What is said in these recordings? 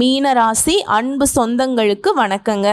மீனராசி அன்பு சொந்தங்களுக்கு வணக்கங்க.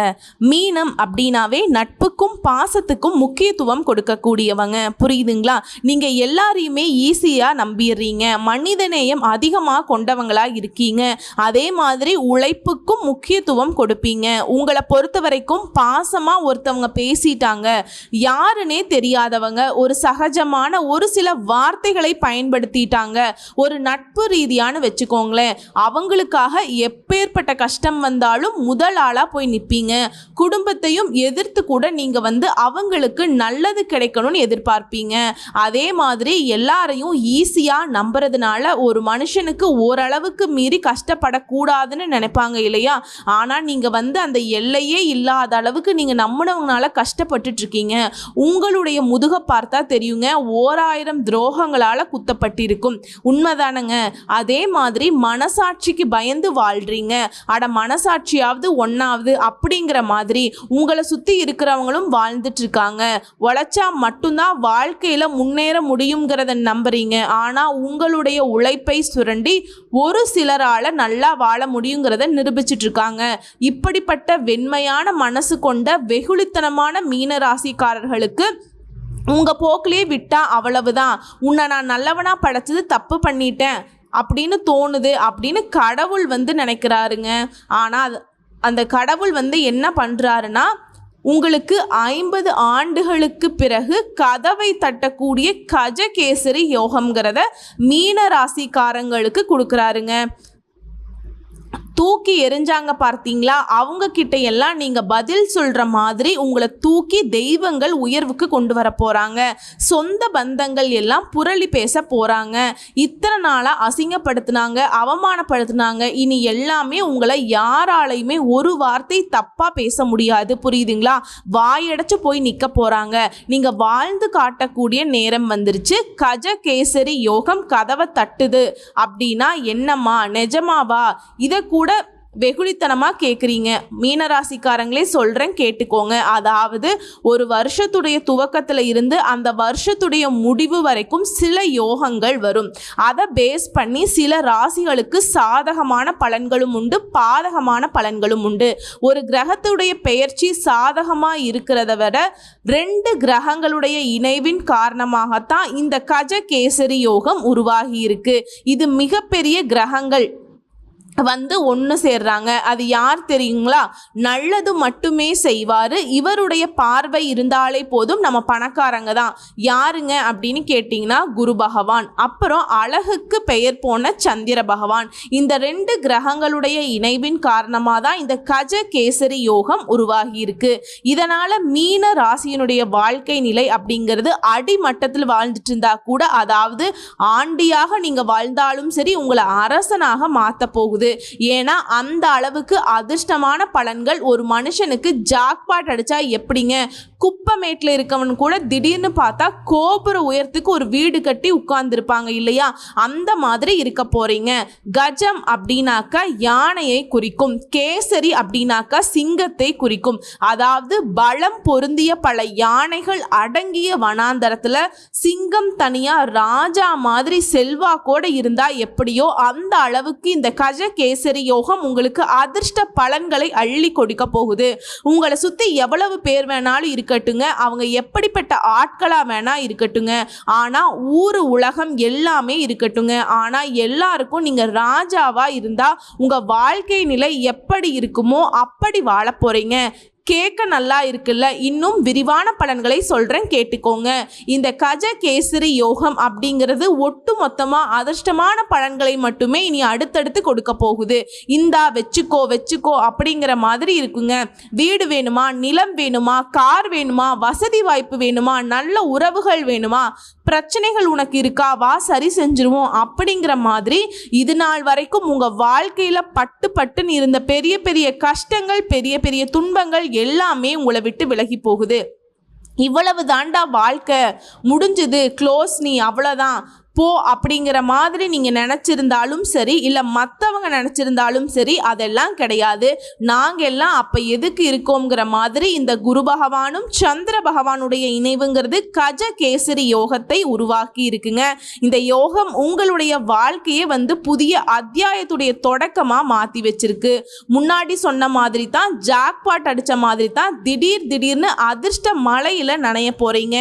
மீனம் அப்படின்னாவே நட்புக்கும் பாசத்துக்கும் முக்கியத்துவம் கொடுக்கக்கூடியவங்க. புரியுதுங்களா? நீங்கள் எல்லாரையுமே ஈஸியாக நம்பிடுறீங்க. மனிதநேயம் அதிகமாக கொண்டவங்களாக இருக்கீங்க. அதே மாதிரி உழைப்புக்கும் முக்கியத்துவம் கொடுப்பீங்க. உங்களை பொறுத்த வரைக்கும் பாசமாக ஒருத்தவங்க பேசிட்டாங்க. யாருன்னே தெரியாதவங்க. ஒரு சகஜமான ஒரு சில வார்த்தைகளை பயன்படுத்திட்டாங்க. ஒரு நட்பு ரீதியான வச்சுக்கோங்களேன். அவங்களுக்காக எப்பேற்பட்ட கஷ்டம் வந்தாலும் முதல் ஆளாக போய் நிற்பீங்க குடும்பத்தையும் எதிர்த்து கூட நீங்கள் வந்து அவங்களுக்கு நல்லது கிடைக்கணும்னு எதிர்பார்ப்பீங்க. அதே மாதிரி எல்லாரையும் ஈஸியாக நம்புறதுனால ஒரு மனுஷனுக்கு ஓரளவுக்கு மீறி கஷ்டப்படக்கூடாதுன்னு நினைப்பாங்க இல்லையா? ஆனால் நீங்கள் வந்து அந்த எல்லையே இல்லாத அளவுக்கு நீங்கள் நம்பினவங்களால கஷ்டப்பட்டுட்ருக்கீங்க. உங்களுடைய முதுக பார்த்தா தெரியுங்க ஓராயிரம் துரோகங்களால் குத்தப்பட்டிருக்கும். உண்மைதானங்க. அதே மாதிரி மனசாட்சிக்கு பயந்து வாழ்றீங்க. அட மனசாட்சியாவது ஒன்றாவது அப்படிங்கிற மாதிரி உங்களை சுற்றி இருக்கிறவங்களும் வாழ்ந்துட்டு இருக்காங்க உழைச்சா மட்டும்தான் வாழ்க்கையில் முன்னேற முடியுங்கிறத நம்புறீங்க. ஆனால் உங்களுடைய உழைப்பை சுரண்டி ஒரு சிலரால் நல்லா வாழ முடியுங்கிறத நிரூபிச்சிட்டு இருக்காங்க இப்படிப்பட்ட வெண்மையான மனசு கொண்ட வெகுளித்தனமான மீன ராசிக்காரர்களுக்கு உங்கள் போக்கிலே விட்டால் அவ்வளவுதான். உன்னை நான் நல்லவனாக படைச்சது தப்பு பண்ணிட்டேன். அப்படின்னு தோணுது அப்படின்னு கடவுள் வந்து நினைக்கிறாருங்க. ஆனால் அந்த கடவுள் வந்து என்ன பண்ணுறாருன்னா உங்களுக்கு ஐம்பது ஆண்டுகளுக்கு பிறகு கதவை தட்டக்கூடிய கஜகேசரி யோகம்ங்கிறத மீன ராசிக்காரங்களுக்கு கொடுக்குறாருங்க. தூக்கி எரிஞ்சாங்க பார்த்தீங்களா? அவங்க கிட்ட எல்லாம் நீங்க பதில் சொல்ற மாதிரி உங்களை தூக்கி தெய்வங்கள் உயர்வுக்கு கொண்டு வர போறாங்க. சொந்த பந்தங்கள் எல்லாம் புரளி பேச போறாங்க. இத்தனை நாளா அசிங்கப்படுத்தினாங்க அவமானப்படுத்தினாங்க. இனி எல்லாமே உங்களை யாராலையுமே ஒரு வார்த்தை தப்பா பேச முடியாது. புரியுதுங்களா? வாயடைச்சு போய் நிக்க போறாங்க. நீங்க வாழ்ந்து காட்டக்கூடிய நேரம் வந்துருச்சு. கஜ கேசரி யோகம் கதவை தட்டுது. அப்படின்னா என்னம்மா? நிஜமாவா? இதை கூட வெகுளித்தனமாக கேட்குறீங்க மீனராசிக்காரங்களே சொல்கிறேன் கேட்டுக்கோங்க. அதாவது ஒரு வருஷத்துடைய துவக்கத்தில் இருந்து அந்த வருஷத்துடைய முடிவு வரைக்கும் சில யோகங்கள் வரும். அதை பேஸ் பண்ணி சில ராசிகளுக்கு சாதகமான பலன்களும் உண்டு பாதகமான பலன்களும் உண்டு. ஒரு கிரகத்துடைய பெயர்ச்சி சாதகமாக இருக்கிறத விட ரெண்டு கிரகங்களுடைய இணைவின் காரணமாகத்தான் இந்த கஜ கேசரி யோகம் உருவாகி இருக்கு. இது மிகப்பெரிய கிரகங்கள். வந்து ஒன்று சேர்றாங்க. அது யார் தெரியுங்களா? நல்லது மட்டுமே செய்வார். இவருடைய பார்வை இருந்தாலே போதும் நம்ம பணக்காரங்க தான். யாருங்க அப்படின்னு கேட்டிங்கன்னா குரு பகவான். அப்புறம் அழகுக்கு பெயர் போன சந்திர பகவான். இந்த ரெண்டு கிரகங்களுடைய இணைவின் காரணமாக தான் இந்த கஜ கேசரி யோகம் உருவாகியிருக்கு. இதனால் மீன ராசியினுடைய வாழ்க்கை நிலை அப்படிங்கிறது அடிமட்டத்தில் வாழ்ந்துட்டு இருந்தா கூட அதாவது ஆண்டியாக நீங்கள் வாழ்ந்தாலும் சரி உங்களை அரசனாக மாற்ற போகுது. ஏன்னா அந்த அளவுக்கு அதிர்ஷ்டமான பலன்கள் ஒரு மனுஷனுக்கு ஜாக்பாட் அடிச்சா எப்படிங்க? குப்பமேட்டில் இருக்கவன் கூட திடீர்னு பார்த்தா கோபுர உயரத்துக்கு ஒரு வீடு கட்டி உட்கார்ந்துருப்பாங்க இல்லையா? அந்த மாதிரி இருக்க போறீங்க. கஜம் அப்படின்னாக்கா யானையை குறிக்கும். கேசரி அப்படின்னாக்கா சிங்கத்தை குறிக்கும். அதாவது பலம் பொருந்திய பல யானைகள் அடங்கிய வனாந்தரத்தில் சிங்கம் தனியாக ராஜா மாதிரி செல்வாக்கோட இருந்தால் எப்படியோ அந்த அளவுக்கு இந்த கஜ கேசரி யோகம் உங்களுக்கு அதிர்ஷ்ட பலன்களை அள்ளி கொடுக்க போகுது. உங்களை சுத்தி எவ்வளவு பேர் வேணாலும் இருக்கட்டுங்க. அவங்க எப்படிப்பட்ட ஆட்களா வேணா இருக்கட்டுங்க. ஆனா ஊரு உலகம் எல்லாமே இருக்கட்டுங்க. ஆனா எல்லாருக்கும் நீங்க ராஜாவா இருந்தா உங்க வாழ்க்கை நிலை எப்படி இருக்குமோ அப்படி வாழ போறீங்க. கேட்க நல்லா இருக்குல்ல? இன்னும் விரிவான பலன்களை சொல்கிறேன் கேட்டுக்கோங்க. இந்த கஜ கேசரி யோகம் அப்படிங்கிறது ஒட்டு மொத்தமாக அதிர்ஷ்டமான பலன்களை மட்டுமே இனி அடுத்தடுத்து கொடுக்க போகுது. இந்தா வச்சுக்கோ வச்சுக்கோ அப்படிங்கிற மாதிரி இருக்குங்க. வீடு வேணுமா நிலம் வேணுமா கார் வேணுமா வசதி வாய்ப்பு வேணுமா நல்ல உறவுகள் வேணுமா பிரச்சனைகள் உனக்கு இருக்காவா சரி செஞ்சிருவோம். அப்படிங்கிற மாதிரி இது நாள் வரைக்கும் உங்கள் வாழ்க்கையில் பட்டு பட்டுன்னு இருந்த பெரிய பெரிய கஷ்டங்கள் பெரிய பெரிய துன்பங்கள் எல்லாமே உங்களை விட்டு விலகி போகுது. இவ்வளவு தாண்டா வாழ்க்கை முடிஞ்சுது. க்ளோஸ் நீ. அவ்வளோதான் போ அப்படிங்கிற மாதிரி நீங்கள் நினச்சிருந்தாலும் சரி இல்லை மற்றவங்க நினச்சிருந்தாலும் சரி அதெல்லாம் கிடையாது. நாங்கள் எல்லாம் அப்போ எதுக்கு இருக்கோங்கிற மாதிரி இந்த குரு பகவானும் சந்திர பகவானுடைய இணைவுங்கிறது கஜ கேசரி யோகத்தை உருவாக்கி இருக்குங்க. இந்த யோகம் உங்களுடைய வாழ்க்கையை வந்து புதிய அத்தியாயத்துடைய தொடக்கமாக மாற்றி வச்சிருக்கு. முன்னாடி சொன்ன மாதிரி தான் ஜாக்பாட் அடித்த மாதிரி தான் திடீர் திடீர்னு அதிர்ஷ்ட மலையில் நனைய போகிறீங்க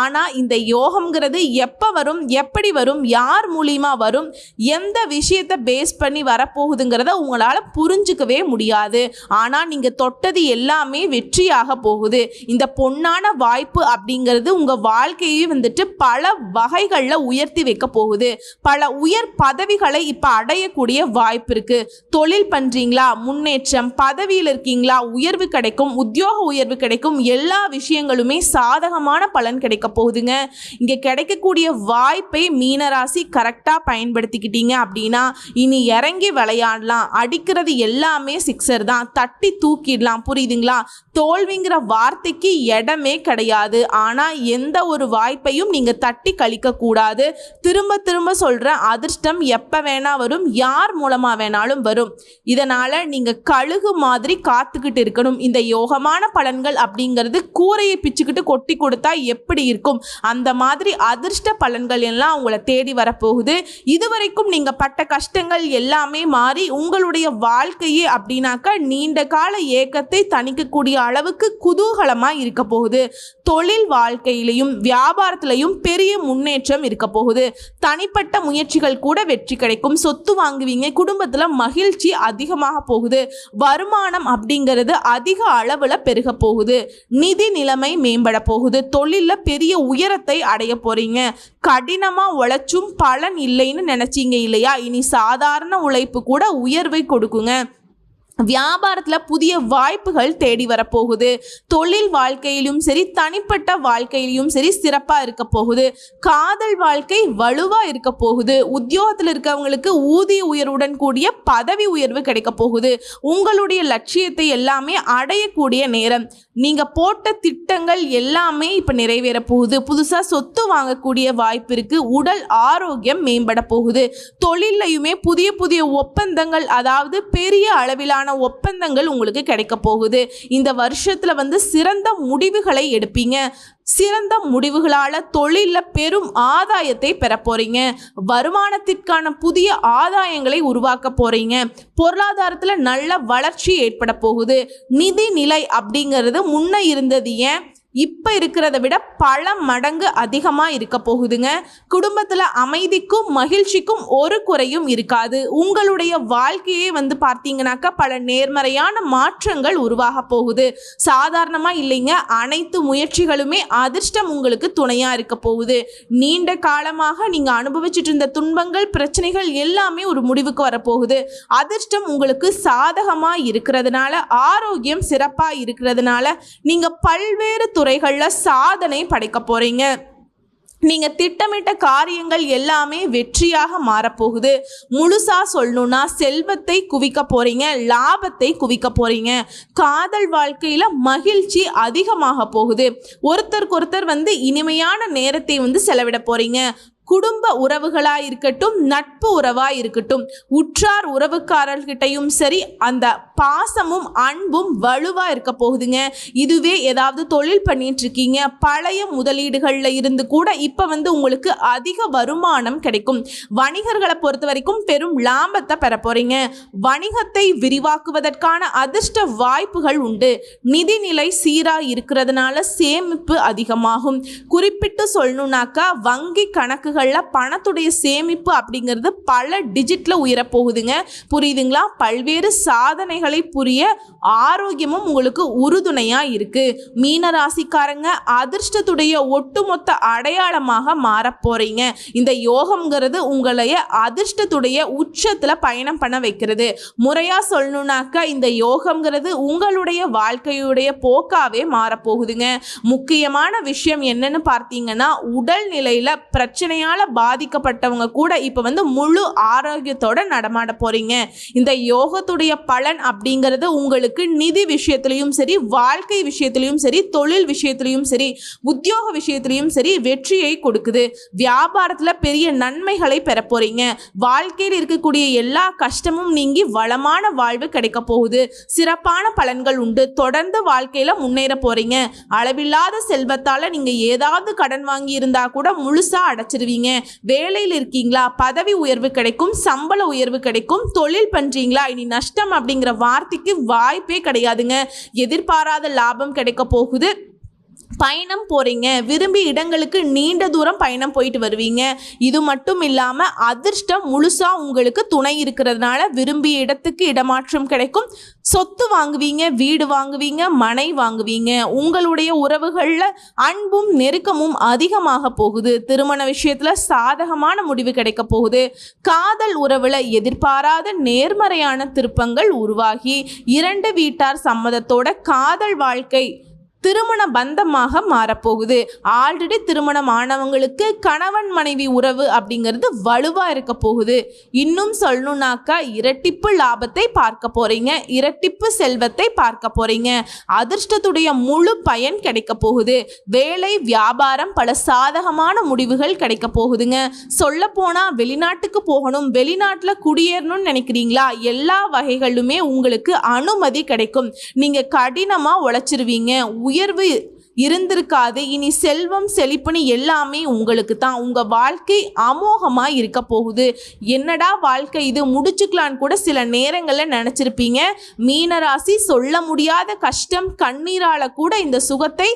ஆனால் இந்த யோகம்ங்கிறது எப்போ வரும் எப்படி வரும் யார் மூலியமாக வரும் எந்த விஷயத்தை பேஸ் பண்ணி வரப்போகுதுங்கிறத உங்களால் புரிஞ்சுக்கவே முடியாது. ஆனால் நீங்கள் தொட்டது எல்லாமே வெற்றியாக போகுது. இந்த பொன்னான வாய்ப்பு அப்படிங்கிறது உங்கள் வாழ்க்கையை வந்துட்டு பல வகைகளில் உயர்த்தி வைக்க போகுது. பல உயர் பதவிகளை இப்போ அடையக்கூடிய வாய்ப்பு இருக்கு. தொழில் பண்ணுறீங்களா முன்னேற்றம் பதவியில் இருக்கீங்களா? உயர்வு கிடைக்கும் உத்தியோக உயர்வு கிடைக்கும் எல்லா விஷயங்களுமே சாதகமான பலன் கிடைக்க போகுதுங்க. இங்கே கிடைக்கக்கூடிய வாய்ப்பை மீனராசி கரெக்டாக பயன்படுத்திக்கிட்டீங்க அப்படின்னா இனி இறங்கி விளையாடலாம். அடிக்கிறது எல்லாமே சிக்ஸர் தான். தட்டி தூக்கிடலாம். புரியுதுங்களா? தோல்விங்கிற வார்த்தைக்கு இடமே கிடையாது. ஆனால் எந்த ஒரு வாய்ப்பையும் நீங்கள் தட்டி கழிக்கக்கூடாது. திரும்ப திரும்ப சொல்கிற அதிர்ஷ்டம் எப்போ வேணால் வரும் யார் மூலமாக வேணாலும் வரும். இதனால் நீங்கள் கழுகு மாதிரி காத்துக்கிட்டு இருக்கணும். இந்த யோகமான பலன்கள் அப்படிங்கிறது கூரையை பிச்சுக்கிட்டு கொட்டி கொடுத்தா எப்படி இருக்கும்? அந்த மாதிரி அதிர்ஷ்ட பலன்கள் எல்லாம் உங்களை தேடி வரப்போகுது. இதுவரைக்கும் நீங்கள் பட்ட கஷ்டங்கள் எல்லாமே மாறி உங்களுடைய வாழ்க்கையே அப்படின்னாக்கா நீண்ட கால ஏக்கத்தை தணிக்கக்கூடிய அளவுக்கு குதூகலமாக இருக்க போகுது. தொழில் வாழ்க்கையிலையும் வியாபாரத்திலையும் பெரிய முன்னேற்றம் இருக்க போகுது. தனிப்பட்ட முயற்சிகள் கூட வெற்றி கிடைக்கும். சொத்து வாங்குவீங்க குடும்பத்தில் மகிழ்ச்சி அதிகமாக போகுது. வருமானம் அப்படிங்கிறது அதிக அளவில் பெருக போகுது. நிதி நிலைமை மேம்பட போகுது. தொழிலில் பெரிய உயரத்தை அடைய போறீங்க. கடினமாக உழைச்சும் பலன் இல்லைன்னு நினச்சிங்க இல்லையா? இனி சாதாரண உழைப்பு கூட உயர்வை கொடுக்குங்க. வியாபாரத்தில் புதிய வாய்ப்புகள் தேடி வரப்போகுது. தொழில் வாழ்க்கையிலும் சரி தனிப்பட்ட வாழ்க்கையிலும் சரி சிறப்பாக இருக்க போகுது. காதல் வாழ்க்கை வலுவாக இருக்க போகுது. உத்தியோகத்தில் இருக்கவங்களுக்கு ஊதிய உயர்வுடன் கூடிய பதவி உயர்வு கிடைக்க போகுது. உங்களுடைய லட்சியத்தை எல்லாமே அடையக்கூடிய நேரம். நீங்கள் போட்ட திட்டங்கள் எல்லாமே இப்போ நிறைவேற போகுது புதுசாக சொத்து வாங்கக்கூடிய வாய்ப்பு இருக்குது உடல் ஆரோக்கியம் மேம்பட போகுது. தொழிலையுமே புதிய புதிய ஒப்பந்தங்கள் அதாவது பெரிய அளவிலான ஒப்பந்தங்கள் உங்களுக்கு கிடைக்க போகுது. இந்த வருஷத்தில் வந்து சிறந்த முடிவுகளை எடுப்பீங்க. சிறந்த முடிவுகளால் தொழிலில் பெரும் ஆதாயத்தை பெற போகிறீங்க வருமானத்திற்கான புதிய ஆதாயங்களை உருவாக்க போகிறீங்க பொருளாதாரத்தில் நல்ல வளர்ச்சி ஏற்பட போகுது. நிதி நிலை அப்படிங்கிறது முன்ன இருந்தது ஏன்? இப்போ இருக்கிறத விட பல மடங்கு அதிகமாக இருக்க போகுதுங்க. குடும்பத்தில் அமைதிக்கும் மகிழ்ச்சிக்கும் ஒரு குறையும் இருக்காது. உங்களுடைய வாழ்க்கையே வந்து பார்த்தீங்கன்னாக்கா பல நேர்மறையான மாற்றங்கள் உருவாக போகுது. சாதாரணமாக இல்லைங்க. அனைத்து முயற்சிகளுமே அதிர்ஷ்டம் உங்களுக்கு துணையாக இருக்க போகுது. நீண்ட காலமாக நீங்கள் அனுபவிச்சுட்டு இருந்த துன்பங்கள் பிரச்சனைகள் எல்லாமே ஒரு முடிவுக்கு வரப்போகுது அதிர்ஷ்டம் உங்களுக்கு சாதகமாக இருக்கிறதுனால ஆரோக்கியம் சிறப்பாக இருக்கிறதுனால நீங்கள் பல்வேறு துறைகளில் சாதனை படைக்க போகிறீங்க நீங்கள் திட்டமிட்ட காரியங்கள் எல்லாமே வெற்றியாக மாறப்போகுது. முழுசாக சொல்லணும்னா செல்வத்தை குவிக்க போகிறீங்க லாபத்தை குவிக்க போகிறீங்க காதல் வாழ்க்கையில் மகிழ்ச்சி அதிகமாக போகுது. ஒருத்தருக்கு ஒருத்தர் வந்து இனிமையான நேரத்தை வந்து செலவிட போகிறீங்க குடும்ப உறவுகளாக இருக்கட்டும் நட்பு உறவாக இருக்கட்டும் உற்றார் உறவுக்காரர்கிட்டையும் சரி அந்த பாசமும் அன்பும் வலுவாக இருக்க போகுதுங்க. இதுவே ஏதாவது தொழில் பண்ணிட்டு இருக்கீங்க பழைய முதலீடுகளில் இருந்து கூட இப்போ வந்து உங்களுக்கு அதிக வருமானம் கிடைக்கும். வணிகர்களை பொறுத்த வரைக்கும் பெரும் லாபத்தை பெற போறீங்க. வணிகத்தை விரிவாக்குவதற்கான அதிர்ஷ்ட வாய்ப்புகள் உண்டு. நிதிநிலை சீராக இருக்கிறதுனால சேமிப்பு அதிகமாகும். குறிப்பிட்டு சொல்லணுன்னாக்கா வங்கி கணக்குகள் கணக்குகளில் பணத்துடைய சேமிப்பு அப்படிங்கிறது பல டிஜிட்டில் உயரப்போகுதுங்க. புரியுதுங்களா? பல்வேறு சாதனைகளை புரிய ஆரோக்கியமும் உங்களுக்கு உறுதுணையாக இருக்குது மீன ராசிக்காரங்க அதிர்ஷ்டத்துடைய ஒட்டுமொத்த அடையாளமாக மாறப் போகிறீங்க இந்த யோகம்ங்கிறது உங்களைய அதிர்ஷ்டத்துடைய உச்சத்தில் பயணம் பண்ண வைக்கிறது. முறையாக சொல்லணுன்னாக்கா இந்த யோகம்ங்கிறது உங்களுடைய வாழ்க்கையுடைய போக்காவே மாறப்போகுதுங்க முக்கியமான விஷயம் என்னன்னு பார்த்தீங்கன்னா உடல் நிலையில் பிரச்சனையான பிரச்சனையால பாதிக்கப்பட்டவங்க கூட இப்போ வந்து முழு ஆரோக்கியத்தோட நடமாட போறீங்க. இந்த யோகத்துடைய பலன் அப்படிங்கிறது உங்களுக்கு நிதி விஷயத்திலையும் சரி வாழ்க்கை விஷயத்திலையும் சரி தொழில் விஷயத்திலையும் சரி உத்தியோக விஷயத்திலையும் சரி வெற்றியை கொடுக்குது. வியாபாரத்தில் பெரிய நன்மைகளை பெற போறீங்க. வாழ்க்கையில் இருக்கக்கூடிய எல்லா கஷ்டமும் நீங்கி வளமான வாழ்வு கிடைக்க போகுது. சிறப்பான பலன்கள் உண்டு. தொடர்ந்து வாழ்க்கையில முன்னேற போறீங்க. அளவில்லாத செல்வத்தால நீங்க ஏதாவது கடன் வாங்கி இருந்தா கூட முழுசா அடைச்சிருவீங்க. வேலையில் இருக்கீங்களா பதவி உயர்வு கிடைக்கும் சம்பள உயர்வு கிடைக்கும் தொழில் பண்ணுறீங்களா இனி நஷ்டம் அப்படிங்கிற வார்த்தைக்கு வாய்ப்பே கிடையாதுங்க. எதிர்பாராத லாபம் கிடைக்க போகுது. பயணம் போகிறீங்க விரும்பி இடங்களுக்கு நீண்ட தூரம் பயணம் போயிட்டு வருவீங்க. இது மட்டும் இல்லாமல் அதிர்ஷ்டம் முழுசாக உங்களுக்கு துணை இருக்கிறதுனால விரும்பிய இடத்துக்கு இடமாற்றம் கிடைக்கும். சொத்து வாங்குவீங்க வீடு வாங்குவீங்க மனை வாங்குவீங்க. உங்களுடைய உறவுகளில் அன்பும் நெருக்கமும் அதிகமாக போகுது. திருமண விஷயத்தில் சாதகமான முடிவு கிடைக்க போகுது. காதல் உறவில் எதிர்பாராத நேர்மறையான திருப்பங்கள் உருவாகி இரண்டு வீட்டார் சம்மதத்தோட காதல் வாழ்க்கை திருமண பந்தமாக மாறப்போகுது. ஆல்ரெடி திருமணம் ஆனவங்களுக்கு கணவன் மனைவி உறவு அப்படிங்கிறது வலுவாக இருக்க போகுது. இன்னும் சொல்லணுன்னாக்கா இரட்டிப்பு லாபத்தை பார்க்க போறீங்க. இரட்டிப்பு செல்வத்தை பார்க்க போறீங்க. அதிர்ஷ்டத்துடைய முழு பயன் கிடைக்க போகுது. வேலை வியாபாரம் பல சாதகமான முடிவுகள் கிடைக்க போகுதுங்க. சொல்ல போனால் வெளிநாட்டுக்கு போகணும் வெளிநாட்டில் குடியேறணும்னு நினைக்கிறீங்களா? எல்லா வகைகளுமே உங்களுக்கு அனுமதி கிடைக்கும். நீங்கள் கடினமாக உழைச்சிருவீங்க. உயர்வு இருந்திருக்காது. இனி செல்வம் செழிப்புன்னு எல்லாமே உங்களுக்கு தான் உங்கள் வாழ்க்கை அமோகமாக இருக்க போகுது. என்னடா வாழ்க்கை இது? முடிச்சுக்கலான்னு கூட சில நேரங்களில் நினச்சிருப்பீங்க. மீனராசி சொல்ல முடியாத கஷ்டம் கண்ணீரால் கூட இந்த சுகத்தை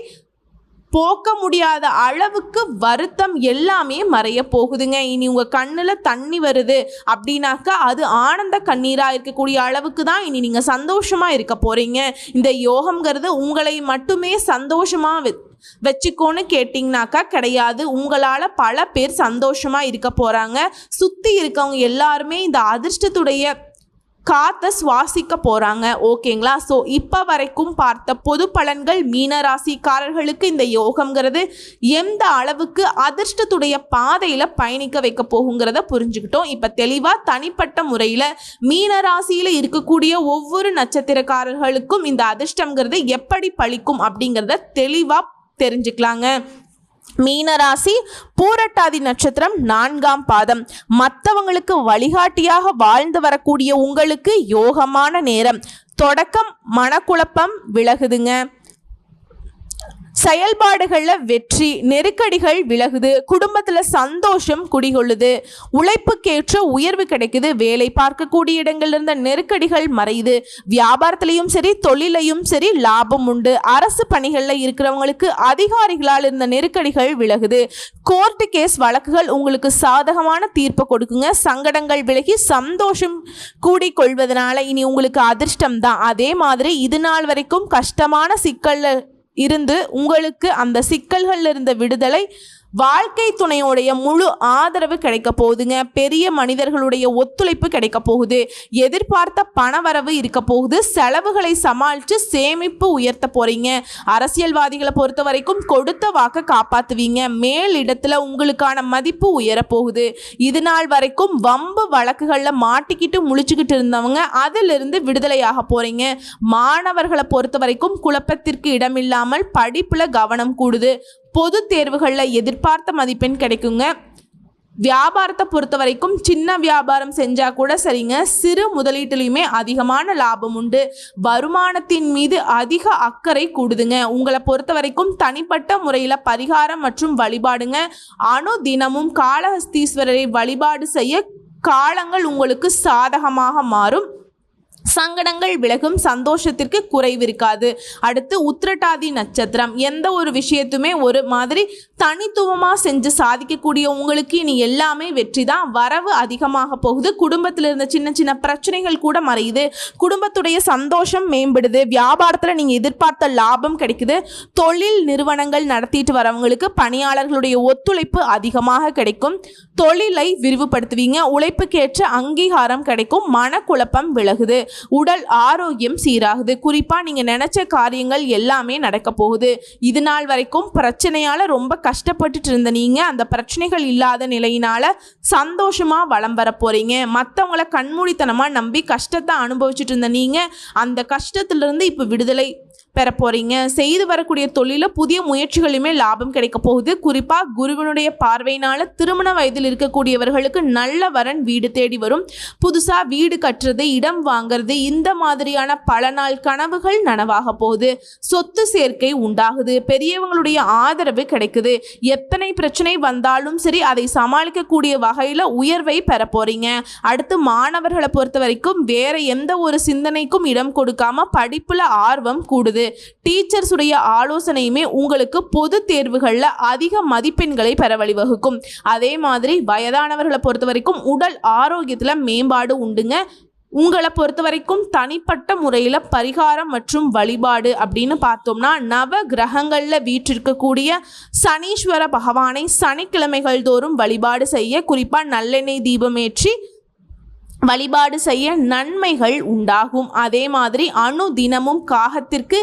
போக்க முடியாத அளவுக்கு வருத்தம் எல்லாமே மறைய போகுதுங்க. இனி உங்கள் கண்ணில் தண்ணி வருது அப்படின்னாக்கா அது ஆனந்த கண்ணீராக இருக்கக்கூடிய அளவுக்கு தான் இனி நீங்கள் சந்தோஷமாக இருக்க போகிறீங்க இந்த யோகம்ங்கிறது உங்களை மட்டுமே சந்தோஷமாக வச்சுக்கோன்னு கேட்டிங்கனாக்கா கிடையாது. உங்களால் பல பேர் சந்தோஷமாக இருக்க போகிறாங்க சுற்றி இருக்கவங்க எல்லாருமே இந்த அதிர்ஷ்டத்துடைய காற்றை சுவாசிக்க போகிறாங்க ஓகேங்களா? ஸோ இப்போ வரைக்கும் பார்த்த பொது பலன்கள் மீன ராசிக்காரர்களுக்கு இந்த யோகம்ங்கிறது எந்த அளவுக்கு அதிர்ஷ்டத்துடைய பாதையில் பயணிக்க வைக்க போகுங்கிறத புரிஞ்சுக்கிட்டோம். இப்போ தெளிவாக தனிப்பட்ட முறையில் மீன ராசியில் இருக்கக்கூடிய ஒவ்வொரு நட்சத்திரக்காரர்களுக்கும் இந்த அதிர்ஷ்டங்கிறது எப்படி பழிக்கும் அப்படிங்கிறத தெளிவாக தெரிஞ்சுக்கலாங்க. மீனராசி பூரட்டாதி நட்சத்திரம் நான்காம் பாதம். மற்றவங்களுக்கு வழிகாட்டியாக வாழ்ந்து வரக்கூடிய உங்களுக்கு யோகமான நேரம். தொடக்கம் மனக்குழப்பம் விலகுதுங்க. செயல்பாடுகளில் வெற்றி நெருக்கடிகள் விலகுது குடும்பத்தில் சந்தோஷம் குடிகொள்ளுது உழைப்புக்கேற்ற உயர்வு கிடைக்குது வேலை பார்க்கக்கூடிய இடங்கள்ல இருந்த நெருக்கடிகள் மறையுது வியாபாரத்திலையும் சரி தொழிலையும் சரி லாபம் உண்டு அரசு பணிகளில் இருக்கிறவங்களுக்கு அதிகாரிகளால் இருந்த நெருக்கடிகள் விலகுது. கோர்ட்டு கேஸ் வழக்குகள் உங்களுக்கு சாதகமான தீர்ப்பை கொடுக்குங்க. சங்கடங்கள் விலகி சந்தோஷம் கூடிக்கொள்வதனால இனி உங்களுக்கு அதிர்ஷ்டம் தான் அதே மாதிரி இது நாள் வரைக்கும் கஷ்டமான சிக்கல்ல இருந்து உங்களுக்கு அந்த சிக்கல்களில் இருந்த விடுதலை வாழ்க்கை துணையோடைய முழு ஆதரவு கிடைக்க போகுதுங்க. பெரிய மனிதர்களுடைய ஒத்துழைப்பு கிடைக்க போகுது. எதிர்பார்த்த பணவரவு இருக்க போகுது. செலவுகளை சமாளித்து சேமிப்பு உயர்த்த போகிறீங்க அரசியல்வாதிகளை பொறுத்த வரைக்கும் கொடுத்த வாக்கை காப்பாற்றுவீங்க மேல் இடத்துல உங்களுக்கான மதிப்பு உயரப்போகுது இது நாள் வரைக்கும் வம்பு வழக்குகளில் மாட்டிக்கிட்டு முழிச்சுக்கிட்டு இருந்தவங்க அதிலிருந்து விடுதலையாக போகிறீங்க மாணவர்களை பொறுத்த வரைக்கும் குழப்பத்திற்கு இடமில்லாமல் படிப்பில் கவனம் கூடுது. பொது தேர்வுகளில் எதிர்பார்த்த மதிப்பெண் கிடைக்குங்க. வியாபாரத்தை பொறுத்த வரைக்கும் சின்ன வியாபாரம் செஞ்சால் கூட சரிங்க. சிறு முதலீட்டுலையுமே அதிகமான லாபம் உண்டு. வருமானத்தின் மீது அதிக அக்கறை கூடுதுங்க. உங்களை பொறுத்த வரைக்கும் தனிப்பட்ட முறையில் பரிகாரம் மற்றும் வழிபாடுங்க. அணு தினமும் காளஹஸ்தீஸ்வரரை வழிபாடு செய்ய காலங்கள் உங்களுக்கு சாதகமாக மாறும். சங்கடங்கள் விலகும் சந்தோஷத்திற்கு குறைவு இருக்காது அடுத்து உத்திரட்டாதி நட்சத்திரம். எந்த ஒரு விஷயத்துமே ஒரு மாதிரி தனித்துவமாக செஞ்சு சாதிக்கக்கூடிய உங்களுக்கு இனி எல்லாமே வெற்றி தான் வரவு அதிகமாக போகுது. குடும்பத்தில் இருந்த சின்ன சின்ன பிரச்சனைகள் கூட மறையுது. குடும்பத்துடைய சந்தோஷம் மேம்படுது. வியாபாரத்தில் நீங்கள் எதிர்பார்த்த லாபம் கிடைக்குது. தொழில் நிறுவனங்கள் நடத்திட்டு வரவங்களுக்கு பணியாளர்களுடைய ஒத்துழைப்பு அதிகமாக கிடைக்கும். தொழிலை விரிவுபடுத்துவீங்க. உழைப்புக்கேற்ற அங்கீகாரம் கிடைக்கும். மனக்குழப்பம் விலகுது. உடல் ஆரோக்கியம் சீராகுது. குறிப்பாக நீங்கள் நினச்ச காரியங்கள் எல்லாமே நடக்க போகுது. இது நாள் வரைக்கும் பிரச்சனையால் ரொம்ப கஷ்டப்பட்டுட்டு இருந்த நீங்கள் அந்த பிரச்சனைகள் இல்லாத நிலையினால சந்தோஷமா வளம் வர போகிறீங்க மற்றவங்கள கண்மூடித்தனமாக நம்பி கஷ்டத்தை அனுபவிச்சுட்டு இருந்த நீங்கள் அந்த கஷ்டத்துலேருந்து இப்போ விடுதலை பெற போறீங்க செய்து வரக்கூடிய தொழில புதிய முயற்சிகளுமே லாபம் கிடைக்க போகுது. குறிப்பா குருவினுடைய பார்வையினால திருமண வயதில் இருக்கக்கூடியவர்களுக்கு நல்ல வரன் வீடு தேடி வரும். புதுசா வீடு கட்டுறது இடம் வாங்குறது இந்த மாதிரியான பல நாள் கனவுகள் நனவாக போகுது. சொத்து சேர்க்கை உண்டாகுது. பெரியவங்களுடைய ஆதரவு கிடைக்குது. எத்தனை பிரச்சனை வந்தாலும் சரி அதை சமாளிக்கக்கூடிய வகையில் உயர்வை பெற போறீங்க. அடுத்து மாணவர்களை பொறுத்த வரைக்கும் வேற எந்த ஒரு சிந்தனைக்கும் இடம் கொடுக்காம படிப்புல ஆர்வம் கூடுது. டீச்சர்ஸுடைய ஆலோசனையுமே உங்களுக்கு பொது தேர்வுகளில் அதிக மதிப்பெண்களை பெற வழிவகுக்கும். அதே மாதிரி வயதானவர்களை பொறுத்த வரைக்கும் உடல் ஆரோக்கியத்தில் மேம்பாடு உண்டுங்க. உங்களை பொறுத்த வரைக்கும் தனிப்பட்ட முறையில் பரிகாரம் மற்றும் வழிபாடு அப்படின்னு பார்த்தோம்னா நவ கிரகங்களில் வீற்றிருக்கக்கூடிய சனீஸ்வர பகவானை சனிக்கிழமைகள் தோறும் வழிபாடு செய்ய குறிப்பாக நல்லெண்ணெய் தீபமேற்றி வழிபாடு செய்ய நன்மைகள் உண்டாகும். அதே மாதிரி அணு தினமும் காகத்திற்கு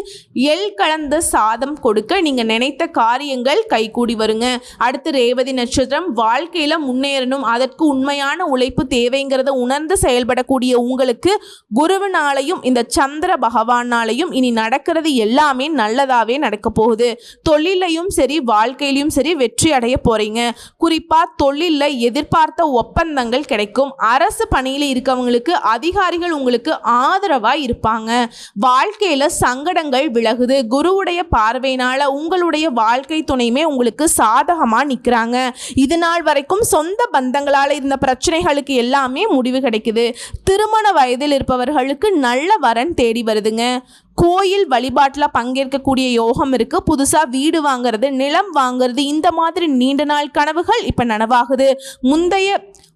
எள் கலந்த சாதம் கொடுக்க நீங்கள் நினைத்த காரியங்கள் கைகூடி வருங்க. அடுத்து ரேவதி நட்சத்திரம் வாழ்க்கையில் முன்னேறணும். அதற்கு உண்மையான உழைப்பு தேவைங்கிறத உணர்ந்து செயல்படக்கூடிய உங்களுக்கு குருவினாலையும் இந்த சந்திர பகவானாலையும் இனி நடக்கிறது எல்லாமே நல்லதாகவே நடக்க போகுது. தொழிலையும் சரி வாழ்க்கையிலையும் சரி வெற்றி அடைய போகிறீங்க குறிப்பாக தொழிலில் எதிர்பார்த்த ஒப்பந்தங்கள் கிடைக்கும். அரசு பணியில் இருக்கவங்களுக்கு அதிகாரிகள் உங்களுக்கு ஆதரவா இருப்பாங்க. வாழ்க்கையில சங்கடங்கள் விலகுது. குருவுடைய பார்வையினால உங்களுடைய வாழ்க்கை துணையுமே உங்களுக்கு சாதகமா நிக்கிறாங்க. இது நாள் வரைக்கும் சொந்த பந்தங்களால இருந்த பிரச்சனைகளுக்கு எல்லாமே முடிவு கிடைக்குது. திருமண வயதில் இருப்பவர்களுக்கு நல்ல வரன் தேடி வருதுங்க. கோயில் வழிபாட்டில் பங்கேற்கக்கூடிய யோகம் இருக்குது புதுசாக வீடு வாங்குறது நிலம் வாங்குறது இந்த மாதிரி நீண்ட நாள் கனவுகள் இப்போ நனவாகுது. முந்தைய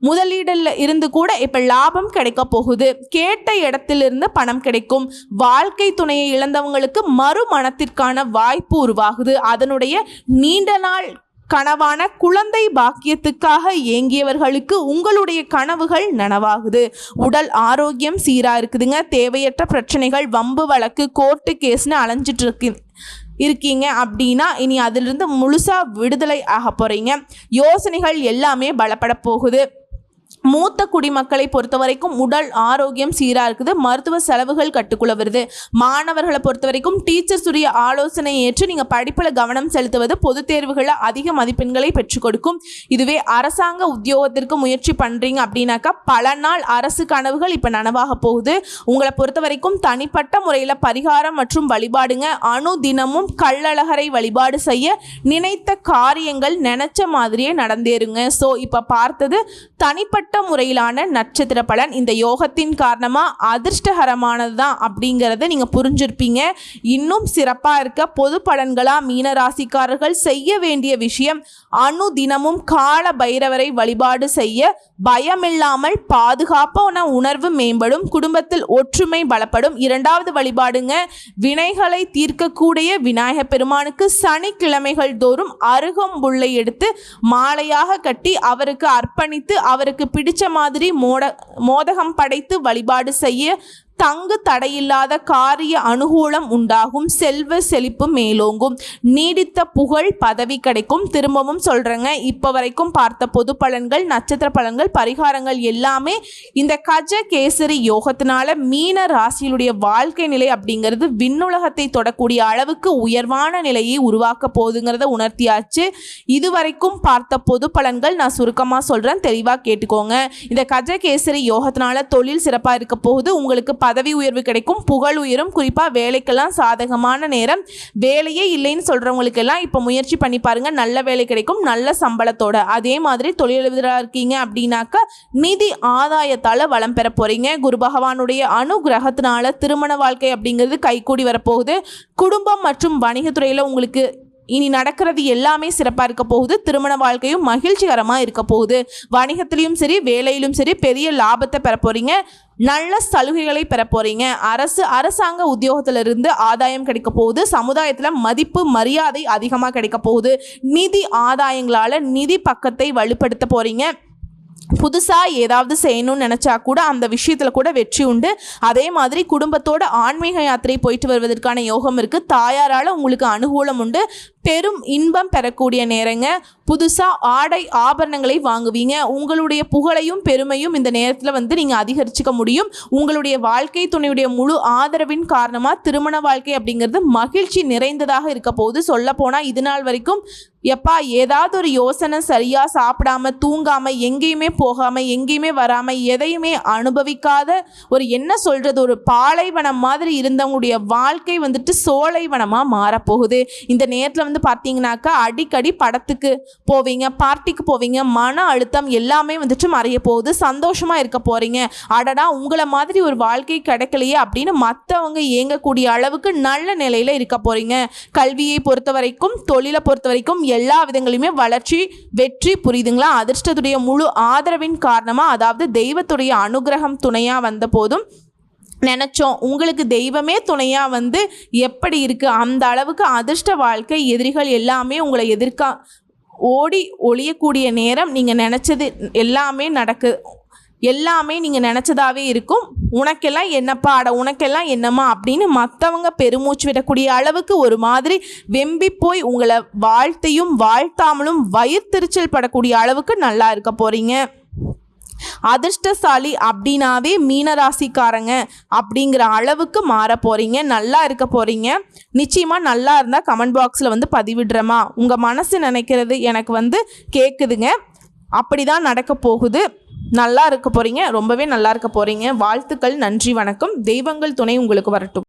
முதலீடில் இருந்து கூட இப்போ லாபம் கிடைக்க போகுது. கேட்ட இடத்திலிருந்து பணம் கிடைக்கும். வாழ்க்கை துணையை இழந்தவங்களுக்கு மறுமணத்திற்கான வாய்ப்பு உருவாகுது. அதனுடைய நீண்ட நாள் கனவான குழந்தை பாக்கியத்துக்காக ஏங்கியவர்களுக்கு உங்களுடைய கனவுகள் நனவாகுது. உடல் ஆரோக்கியம் சீரா இருக்குதுங்க. தேவையற்ற பிரச்சனைகள் வம்பு வழக்கு கோர்ட்டு கேஸ்னு அலைஞ்சிட்டு இருக்கு இருக்கீங்க அப்படின்னா இனி அதிலிருந்து முழுசாக விடுதலை ஆக போகிறீங்க யோசனைகள் எல்லாமே பலப்பட போகுது. மூத்த குடிமக்களை பொறுத்த வரைக்கும் உடல் ஆரோக்கியம் சீராக இருக்குது. மருத்துவ செலவுகள் கட்டுக்குள்ள வருது. மாணவர்களை பொறுத்த வரைக்கும் டீச்சர்ஸ் உரிய ஆலோசனை ஏற்று நீங்கள் படிப்பில் கவனம் செலுத்துவது பொதுத் தேர்வுகளில் அதிக மதிப்பெண்களை பெற்றுக் கொடுக்கும். இதுவே அரசாங்க உத்தியோகத்திற்கு முயற்சி பண்ணுறீங்க அப்படின்னாக்கா பல நாள் அரசு கனவுகள் இப்போ நனவாக போகுது. உங்களை பொறுத்த வரைக்கும் தனிப்பட்ட முறையில் பரிகாரம் மற்றும் வழிபாடுங்க. அணு தினமும் கள்ளழகரை வழிபாடு செய்ய நினைத்த காரியங்கள் நினைச்ச மாதிரியே நடந்தேறுங்க. ஸோ இப்போ பார்த்தது தனிப்பட்ட முறையிலான நட்சத்திர பலன் இந்த யோகத்தின் காரணமாக அதிர்ஷ்டகரமானது தான் அப்படிங்கிறத நீங்கள் புரிஞ்சிருப்பீங்க. இன்னும் சிறப்பாக இருக்க பொது பலன்களாக மீன ராசிக்காரர்கள் செய்ய வேண்டிய விஷயம் அணு தினமும் கால பைரவரை வழிபாடு செய்ய பயமில்லாமல் பாதுகாப்பான உணர்வு மேம்படும் குடும்பத்தில் ஒற்றுமை பலப்படும். இரண்டாவது வழிபாடுங்க வினைகளை தீர்க்கக்கூடிய விநாயகப் பெருமானுக்கு சனிக்கிழமைகள் தோறும் அருகம்புல்லை எடுத்து மாலையாக கட்டி அவருக்கு அர்ப்பணித்து அவருக்கு பிடிச்ச மாதிரி மோட மோதகம் படைத்து வழிபாடு செய்ய தங்கு தடையில்லாத காரிய அனுகூலம் உண்டாகும் செல்வ செழிப்பு மேலோங்கும். நீடித்த புகழ் பதவி கிடைக்கும். திரும்பவும் சொல்கிறேங்க இப்போ வரைக்கும் பார்த்த பொது பலன்கள் நட்சத்திர பலன்கள் பரிகாரங்கள் எல்லாமே இந்த கஜ கேசரி யோகத்தினால மீன ராசியிலுடைய வாழ்க்கை நிலை அப்படிங்கிறது விண்ணுலகத்தை தொடக்கூடிய அளவுக்கு உயர்வான நிலையை உருவாக்க போகுதுங்கிறத உணர்த்தியாச்சு. இதுவரைக்கும் பார்த்த பொது பலன்கள் நான் சுருக்கமாக சொல்கிறேன் தெளிவாக கேட்டுக்கோங்க. இந்த கஜ கேசரி யோகத்தினால தொழில் சிறப்பாக இருக்க போகுது. உங்களுக்கு பதவி உயர்வு கிடைக்கும் புகழ் உயரும். குறிப்பாக வேலைக்கெல்லாம் சாதகமான நேரம். வேலையே இல்லைன்னு சொல்கிறவங்களுக்கெல்லாம் இப்போ முயற்சி பண்ணி பாருங்கள் நல்ல வேலை கிடைக்கும் நல்ல சம்பளத்தோட. அதே மாதிரி தொழிலதிபராக இருக்கீங்க அப்படின்னாக்கா நிதி ஆதாயத்தால் வளம் பெற போகிறீங்க குரு பகவானுடைய அனுகிரகத்தினால திருமண வாழ்க்கை அப்படிங்கிறது கைகூடி வரப்போகுது. குடும்பம் மற்றும் வணிகத்துறையில் உங்களுக்கு இனி நடக்கிறது எல்லாமே சிறப்பாக இருக்க போகுது. திருமண வாழ்க்கையும் மகிழ்ச்சிகரமாக இருக்க போகுது. வணிகத்திலையும் சரி வேலையிலும் சரி பெரிய லாபத்தை பெற போகிறீங்க நல்ல சலுகைகளை பெற போகிறீங்க அரசு அரசாங்க உத்தியோகத்திலிருந்து ஆதாயம் கிடைக்க போகுது. சமுதாயத்தில் மதிப்பு மரியாதை அதிகமாக கிடைக்க போகுது. நிதி ஆதாயங்களால் நிதி பக்கத்தை வலுப்படுத்த போகிறீங்க புதுசாக ஏதாவது செய்யணும்னு நினச்சா கூட அந்த விஷயத்தில் கூட வெற்றி உண்டு. அதே மாதிரி குடும்பத்தோட ஆன்மீக யாத்திரை போயிட்டு வருவதற்கான யோகம் இருக்குது தாயாரால் உங்களுக்கு அனுகூலம் உண்டு. பெரும் இன்பம் பெறக்கூடிய நேரங்க. புதுசாக ஆடை ஆபரணங்களை வாங்குவீங்க. உங்களுடைய புகழையும் பெருமையும் இந்த நேரத்தில் வந்து நீங்கள் அதிகரிச்சுக்க முடியும். உங்களுடைய வாழ்க்கை துணையுடைய முழு ஆதரவின் காரணமாக திருமண வாழ்க்கை அப்படிங்கிறது மகிழ்ச்சி நிறைந்ததாக இருக்க போகுது. சொல்லப்போனால் இது நாள் வரைக்கும் எப்பா ஏதாவது ஒரு யோசனை சரியாக சாப்பிடாம தூங்காமல் எங்கேயுமே போகாமல் எங்கேயுமே வராமல் எதையுமே அனுபவிக்காத ஒரு என்ன சொல்கிறது ஒரு பாலைவனம் மாதிரி இருந்தவங்களுடைய வாழ்க்கை வந்துட்டு சோலைவனமாக மாறப்போகுது. இந்த நேரத்தில் வந்து பார்த்தீங்கன்னாக்கா அடிக்கடி படத்துக்கு போவீங்க பார்ட்டிக்கு போவீங்க மன அழுத்தம் எல்லாமே வந்துட்டு மறைய போகுது. சந்தோஷமாக இருக்க போகிறீங்க அடடா உங்களை மாதிரி ஒரு வாழ்க்கை கிடைக்கலையே அப்படின்னு மற்றவங்க இயங்கக்கூடிய அளவுக்கு நல்ல நிலையில் இருக்க போகிறீங்க கல்வியை பொறுத்த வரைக்கும் தொழிலை பொறுத்த வரைக்கும் எல்லா விதங்களையுமே வளர்ச்சி வெற்றி புரியுதுங்களா? அதிர்ஷ்டத்துடைய முழு ஆதரவின் காரணமாக அதாவது தெய்வத்துடைய அனுகிரகம் துணையாக வந்த போதும் நினச்சோம். உங்களுக்கு தெய்வமே துணையாக வந்து எப்படி இருக்குது அந்த அளவுக்கு அதிர்ஷ்ட வாழ்க்கை எதிரிகள் எல்லாமே உங்களை எதிர்க்கா ஓடி ஒழியக்கூடிய நேரம் நீங்கள் நினச்சது எல்லாமே நடக்கு. எல்லாமே நீங்கள் நினச்சதாவே இருக்கும். உனக்கெல்லாம் என்னப்பா அட உனக்கெல்லாம் என்னம்மா அப்படின்னு மற்றவங்க பெருமூச்சு விடக்கூடிய அளவுக்கு ஒரு மாதிரி வெம்பி போய் உங்களை வாழ்த்தையும் வாழ்த்தாமலும் வயிற்றுச்சல் படக்கூடிய அளவுக்கு நல்லா இருக்க போகிறீங்க அதிர்ஷ்டசாலி அப்படின்னாவே மீனராசிக்காரங்க அப்படிங்கிற அளவுக்கு மாற போகிறீங்க நல்லா இருக்க போகிறீங்க நிச்சயமாக நல்லா இருந்தால் கமெண்ட் பாக்ஸில் வந்து பதிவிடுறேம்மா. உங்கள் மனசு நினைக்கிறது எனக்கு வந்து கேட்குதுங்க அப்படி தான் நடக்க போகுது. நல்லா இருக்க போகிறீங்க ரொம்பவே நல்லா இருக்க போகிறீங்க வாழ்த்துக்கள் நன்றி வணக்கம். தெய்வங்கள் துணை உங்களுக்கு வரட்டும்.